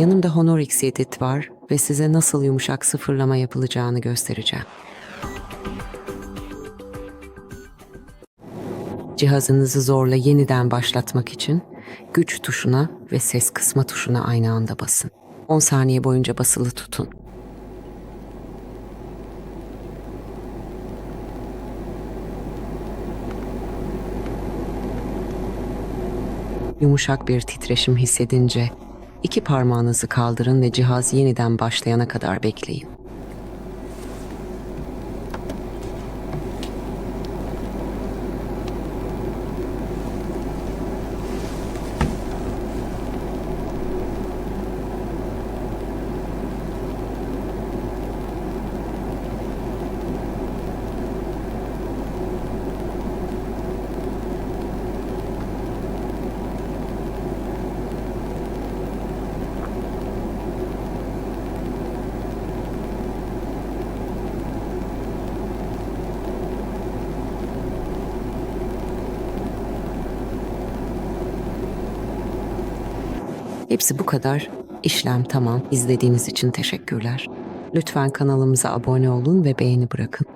Yanımda Honorix Edit var ve size nasıl yumuşak sıfırlama yapılacağını göstereceğim. Cihazınızı zorla yeniden başlatmak için güç tuşuna ve ses kısma tuşuna aynı anda basın. 10 saniye boyunca basılı tutun. Yumuşak bir titreşim hissedince iki parmağınızı kaldırın ve cihaz yeniden başlayana kadar bekleyin. Hepsi bu kadar. İşlem tamam. İzlediğiniz için teşekkürler. Lütfen kanalımıza abone olun ve beğeni bırakın.